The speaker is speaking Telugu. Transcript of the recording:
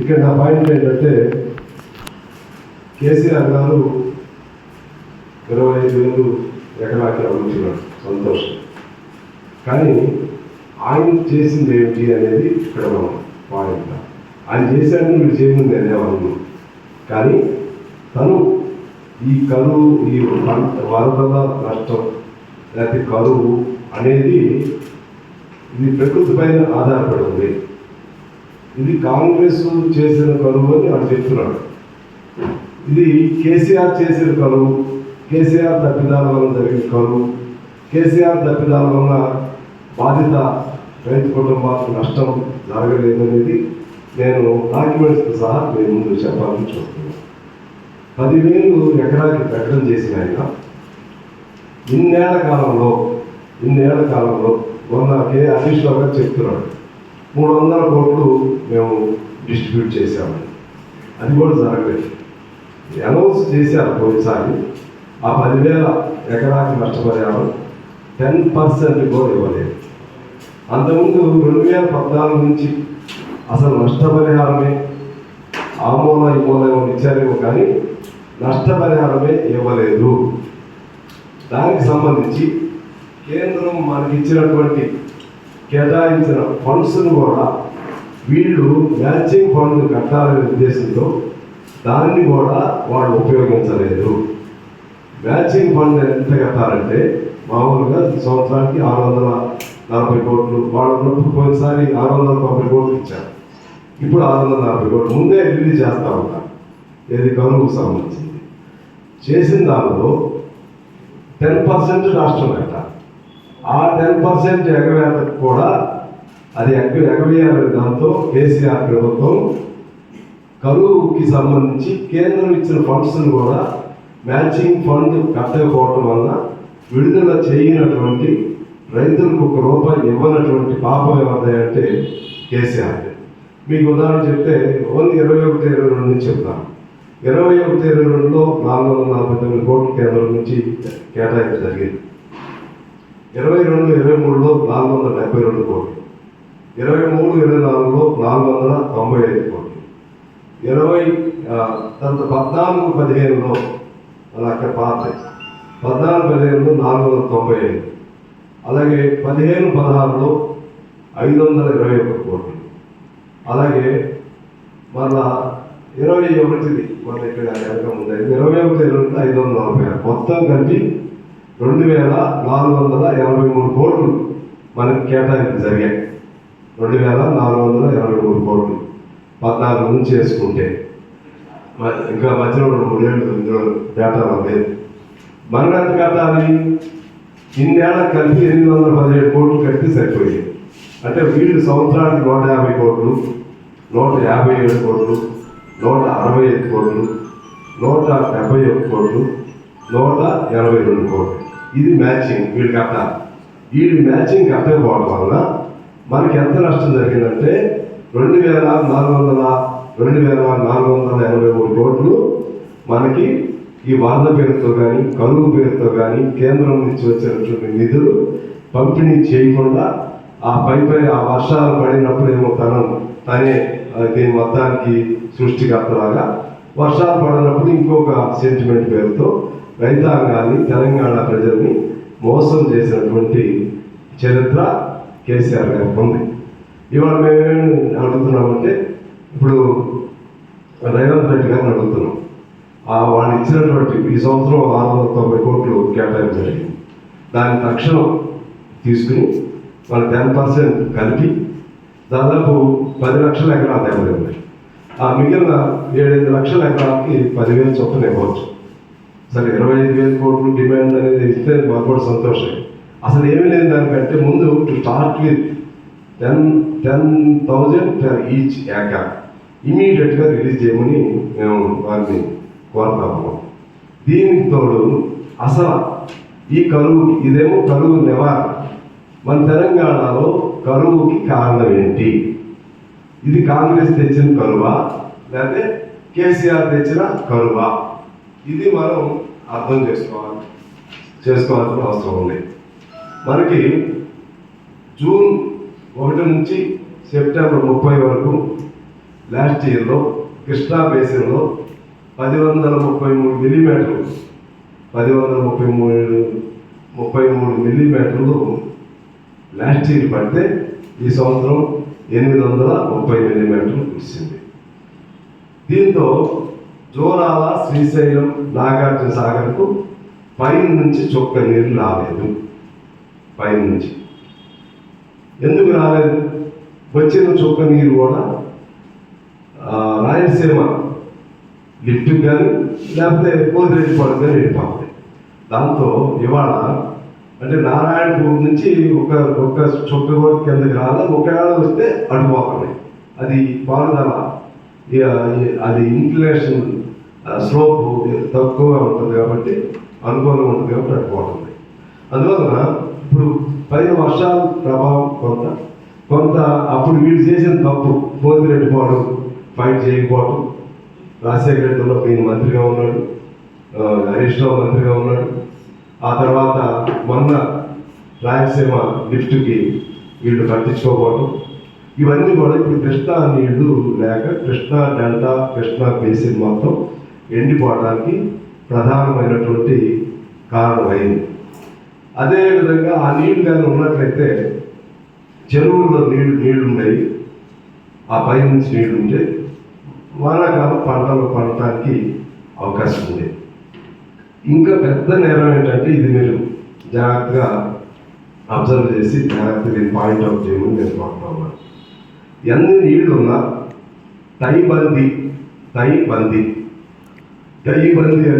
ఇక్కడ నా పాయింట్ ఏంటంటే కేసీఆర్ గారు ఇరవై ఐదు వేలు ఎకరాకి అమ్ముతున్నాడు సంతోషం. కానీ ఆయన చేసింది ఏమిటి అనేది ఇక్కడ మనం పాయింట్ ఆయన చేశాడని మీరు చేయమని నేనేమన్నాను కానీ తను ఈ కరువు ఈ వరదల నష్టం లేకపోతే కరువు అనేది ఇది ప్రకృతి పైన ఆధారపడి ఉంది. ఇది కాంగ్రెస్ చేసిన కరువు అని వాడు చెప్తున్నాడు. ఇది కేసీఆర్ చేసిన కరువు కేసీఆర్ తప్పిదాల వలన జరిగిన కరువు కేసీఆర్ తప్పిదాల వలన బాధిత రైతు కుటుంబాలకు నష్టం జరగలేదనేది నేను డాక్యుమెంట్స్తో సహా మీ ముందు చెప్పాలని చూస్తున్నాను. పదివేలు ఎకరాకి ప్రకటన చేసిన ఆయన ఇన్నేళ్ళ కాలంలో ఇన్నేళ్ళ కాలంలో మొన్న కే హరీష్ రావు గారు చెప్తున్నాడు. మూడు వందల కోట్లు మేము డిస్ట్రిబ్యూట్ చేశాము. అది కూడా జరగలేదు. అనౌన్స్ చేశారు పోయినసారి. ఆ పదివేల ఎకరాకి నష్టపరిహారం టెన్ పర్సెంట్ కూడా ఇవ్వలేదు. అంతకుముందు రెండు వేల పద్నాలుగు నుంచి అసలు నష్టపరిహారమే ఆ మూల ఈ మూల ఇచ్చారేమో కానీ నష్టపరిహారమే ఇవ్వలేదు. దానికి సంబంధించి కేంద్రం మనకి ఇచ్చినటువంటి కేటాయించిన ఫండ్స్ను కూడా వీళ్ళు మ్యాచింగ్ ఫండ్ కట్టాలనే ఉద్దేశంతో దాన్ని కూడా వాళ్ళు ఉపయోగించలేదు. మ్యాచింగ్ ఫండ్ ఎంత కట్టాలంటే మామూలుగా సంవత్సరానికి ఆరు వందల నలభై కోట్లు వాళ్ళ ఉన్నప్పుడు పోయినసారి ఆరు వందల తొంభై కోట్లు ఇచ్చారు. ఇప్పుడు ఆరు వందల నలభై కోట్లు ముందే రిలీజ్ చేస్తా ఉంటారు ఏది కరువుకు సంబంధించింది. చేసిన దానిలో టెన్ పర్సెంట్ రాష్ట్రం కట్టాలి. ఆ టెన్ పర్సెంట్ ఎగవేతకు కూడా అది ఎగ ఎగవేయాలని దాంతో కేసీఆర్ ప్రభుత్వం కరువుకి సంబంధించి కేంద్రం ఇచ్చిన ఫండ్స్ను కూడా మ్యాచింగ్ ఫండ్ కట్టకపోవటం వలన విడుదల చేయనటువంటి రైతులకు ఒక రూపాయి ఇవ్వనటువంటి పాపం ఏమంటే కేసీఆర్. మీకు ఉదాహరణ చెప్తే ఓన్లీ ఇరవై ఒకటి ఇరవై రెండు నుంచి చెప్తాను. ఇరవై ఒకటి ఇరవై రెండులో నాలుగు వందల నలభై తొమ్మిది కోట్ల కేంద్రం నుంచి కేటాయింపు జరిగింది. ఇరవై రెండు ఇరవై మూడులో నాలుగు వందల డెబ్బై రెండు కోట్లు. ఇరవై మూడు ఇరవై నాలుగులో నాలుగు వందల తొంభై ఐదు కోట్లు. ఇరవై తర్వాత పద్నాలుగు పదిహేనులో అలా అక్కడ పాత. పద్నాలుగు పదిహేనులో నాలుగు వందల తొంభై ఐదు. అలాగే పదిహేను పదహారులో ఐదు వందల ఇరవై ఒకటి కోట్లు. అలాగే మళ్ళా ఇరవై ఒకటిది మన ఇక్కడ వెనక ఉంది. ఇరవై ఒకటి ఇరవై ఐదు వందల నలభై ఆరు. మొత్తం కలిపి రెండు వేల నాలుగు వందల ఎనభై మూడు కోట్లు మనకి కేటాయింపు జరిగాయి. రెండు వేల నాలుగు వందల ఎనభై మూడు కోట్లు పద్నాలుగు నుంచి వేసుకుంటే మ- ఇంకా మధ్యలో రెండు మూడేళ్ళు ఇందులో డేటా లేదు మనం ఎంత కట్టాలి ఇన్నేళ్ళ కలిపి ఎనిమిది వందల పదిహేడు కోట్లు కడితే సరిపోయాయి. అంటే వీళ్ళు సంవత్సరానికి నూట యాభై కోట్లు నూట యాభై ఏడు కోట్లు నూట అరవై ఐదు కోట్లు నూట డెబ్బై ఒక్క కోట్లు నూట ఎనభై రెండు కోట్లు ఇది మ్యాచింగ్ వీడి కట్టాలి వీడి మ్యాచింగ్ కట్టకపోవడం వల్ల మనకి ఎంత నష్టం జరిగిందంటే రెండు వేల నాలుగు వందల రెండు వేల నాలుగు వందల ఎనభై మూడు కోట్లు మనకి ఈ వరద పేరుతో కానీ కరువు పేరుతో కానీ కేంద్రం నుంచి వచ్చినటువంటి నిధులు పంపిణీ చేయకుండా ఆ పై పై ఆ వర్షాలు పడినప్పుడు ఏమో తను తనే దీని మొత్తానికి సృష్టికర్తలాగా వర్షాలు పడినప్పుడు ఇంకొక సెంటిమెంట్ పేరుతో రైతాంగాన్ని తెలంగాణ ప్రజల్ని మోసం చేసినటువంటి చరిత్ర కేసీఆర్ గారికి ఉంది ఇవాళ మేమేమి అడుగుతున్నామంటే ఇప్పుడు రేవంత్ రెడ్డి గారిని అడుగుతున్నాం. ఆ వాళ్ళు ఇచ్చినటువంటి ఈ సంవత్సరం ఆరు వందల తొంభై కోట్లు కేటాయింపు జరిగింది. దాని తక్షణం తీసుకుని మన టెన్ పర్సెంట్ కలిపి దాదాపు పది లక్షల ఎకరాలు ఎవరు ఆ మిగిలిన ఏడెనిమిది లక్షల ఎకరాలకి పదివేలు చొప్పున ఇవ్వచ్చు. సరే ఇరవై ఐదు వేల కోట్లు డిమాండ్ అనేది ఇస్తే మాకు కూడా సంతోషం అసలు ఏమి లేదు దానికంటే ముందు to start with ten ten thousand per each acre ఇమీడియట్గా రిలీజ్ చేయమని మేము వారిని కోరుతాము దీనికి తోడు అసలు ఈ కరువు ఇదేమో కరువు నివారణ మన తెలంగాణలో కరువుకి కారణం ఏంటి? ఇది కాంగ్రెస్ తెచ్చిన కరువ లేకపోతే కేసీఆర్ తెచ్చిన కరువ. ఇది మనం అర్థం చేసుకోవాలి చేసుకోవాల్సిన అవసరం ఉంది. మనకి జూన్ ఒకటి నుంచి సెప్టెంబర్ ముప్పై వరకు లాస్ట్ ఇయర్లో కృష్ణా బేసిన్లో పది వందల ముప్పై మూడు మిల్లీమీటర్లు పది వందల ముప్పై మూడు ముప్పై మూడు మిల్లీమీటర్లు లాస్ట్ ఇయర్ పడితే ఈ సంవత్సరం ఎనిమిది వందల ముప్పై మిల్లీమీటర్లు కురిసింది. దీంతో జోరాల శ్రీశైలం నాగార్జున సాగర్కు పైన నుంచి చొక్క నీరు రాలేదు. పైన నుంచి. ఎందుకు రాలేదు? వచ్చిన చొక్క నీరు కూడా రాయలసీమ లిఫ్ట్ కానీ లేకపోతే కోదిరెడ్డి పడక కానీ వెళ్ళిపోతుంది దాంతో ఇవాళ అంటే నారాయణపూర్ నుంచి ఒక ఒక చొక్క కూడా కిందకి రాదా. ఒకవేళ వస్తే అడిపోతుంది అది పారుదల ఇక అది ఇన్ఫ్లేషన్ స్లోప్ తక్కువగా ఉంటుంది కాబట్టి అనుకూలంగా ఉంటుంది కాబట్టి అడిపోతుంది అందువలన ఇప్పుడు పైన వర్షాల ప్రభావం కొంత కొంత అప్పుడు వీడు చేసిన తప్పు పోతిరెడ్డి పోవడం ఫైట్ చేయకపోవడం రాజశేఖర రెడ్డిలో ఈయన మంత్రిగా ఉన్నాడు. హరీష్ రావు మంత్రిగా ఉన్నాడు. ఆ తర్వాత మొన్న రాయలసీమ లిఫ్ట్కి వీళ్ళు పట్టించుకోకపోవడం ఇవన్నీ కూడా ఇప్పుడు కృష్ణా నీళ్ళు లేక కృష్ణా డెల్టా కృష్ణా బేసిన్ మొత్తం ఎండిపోవడానికి ప్రధానమైనటువంటి కారణమైంది. అదేవిధంగా ఆ నీళ్ళు కానీ ఉన్నట్లయితే చెరువుల్లో నీళ్ళు నీళ్ళు ఉన్నాయి ఆ పై నుంచి నీళ్ళు ఉంటే వానాకాలం పంటలు పండటానికి అవకాశం ఉంది. ఇంకా పెద్ద నేరం ఏంటంటే ఇది మీరు జాగ్రత్తగా అబ్జర్వ్ చేసి జాగ్రత్తగా పాయింట్ అవుట్ చేయమని నేను కోరుతా ఎన్ని నీళ్ళు ఉన్నా టై బంది టై బంది టై బంది